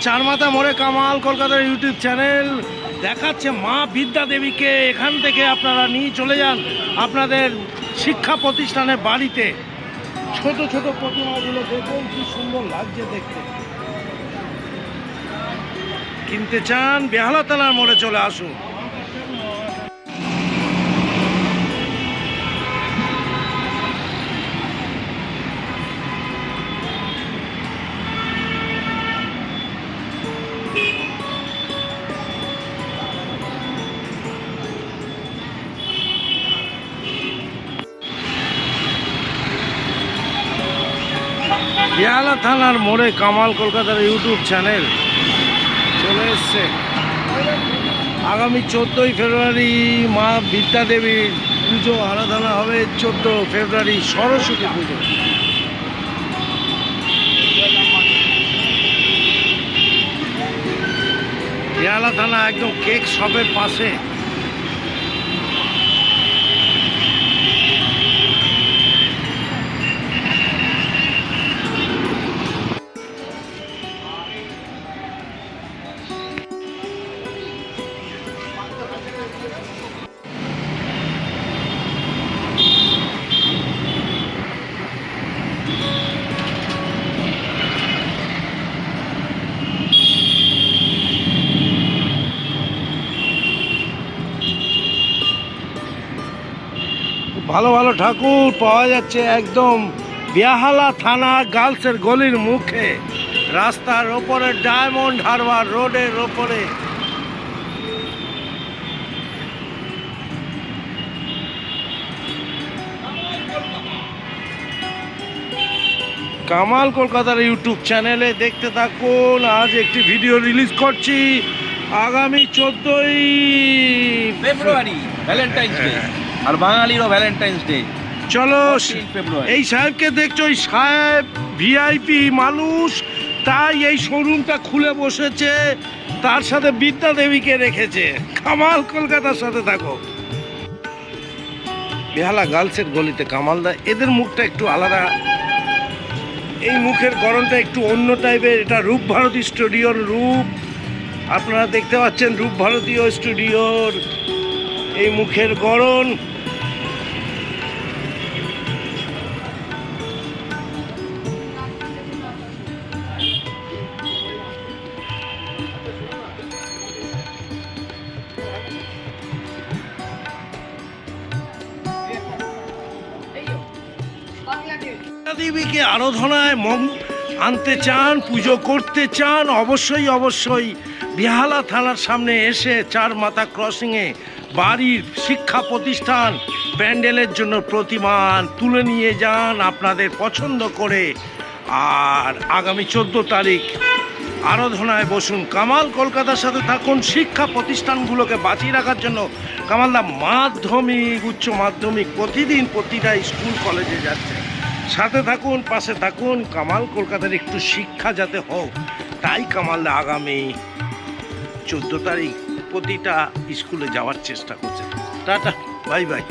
রামাতা মোড়ে কামাল কলকাতার YouTube channel দেখাচ্ছে মা বিদ্যা দেবীকে। এখান থেকে আপনারা নিয়ে চলে যান আপনাদের শিক্ষা প্রতিষ্ঠানের বাড়িতে। ছোট ছোট প্রতিমাগুলো দেখুন, কি সুন্দর লাগছে দেখতে। কিনতে চান বেহালা তালার মোড়ে চলে আসুন। বেহালা থানার মোড়ে কামাল কলকাতার ইউটিউব চ্যানেল চলে এসছে। আগামী চোদ্দোই ফেব্রুয়ারি মা বিদ্যা দেবীর পুজো, আরাধনা হবে চোদ্দ ফেব্রুয়ারি সরস্বতী পুজো। বেহালা থানা একদম কেক শপের পাশে। ভালো ভালো ঠাকুর পাওয়া যাচ্ছে একদম বেহালা থানা গার্লসের গলির মুখে। রাস্তার ওপরে ডায়মন্ড হারবার রোডের ওপরে। কামাল কলকাতার ইউটিউব চ্যানেলে দেখতে থাকুন আজ একটি ভিডিও রিলিজ করছি আগামী চোদ্দই ফেব্রুয়ারি ভ্যালেন্টাইন্স ডে আর বাঙালিরও ভ্যালেন্টাইন্স ডে চলো 14 ফেব্রুয়ারি। এই সাহেবকে দেখছ ওই সাহেব ভিআইপি মানুষ তাই এই শোরুমটা খুলে বসেছে তার সাথে বিদ্যা দেবীকে রেখেছে। কামাল কলকাতার সাথে থাকো। বেহালা গার্লসের গলিতে কামালদা এদের মুখটা একটু আলাদা। এই মুখের গরমটা একটু অন্য টাইপের এটা রূপ ভারতী স্টুডিওর রূপ। আপনারা দেখতে পাচ্ছেন রূপ ভারতীয় স্টুডিওর এই মুখের গরম দেবীকে আরাধনায় মগ আনতে চান, পুজো করতে চান, অবশ্যই অবশ্যই বেহালা থানার সামনে এসে চার মাথা ক্রসিংয়ে বাড়ির শিক্ষা প্রতিষ্ঠান প্যান্ডেলের জন্য প্রতিমা তুলে নিয়ে যান আপনাদের পছন্দ করে। আর আগামী চোদ্দ তারিখ আরাধনায় বসুন। কামাল কলকাতার সাথে থাকুন। শিক্ষা প্রতিষ্ঠানগুলোকে বাঁচিয়ে রাখার জন্য কামালদা মাধ্যমিক, উচ্চ মাধ্যমিক প্রতিদিন প্রতিটা স্কুল কলেজে যাচ্ছে। সাথে থাকুন, পাশে থাকুন। কামাল কলকাতার একটু শিক্ষা যাতে হোক, তাই কামাল আগামী চোদ্দ তারিখ প্রতিটা স্কুলে যাওয়ার চেষ্টা করছে। Tata, bye bye.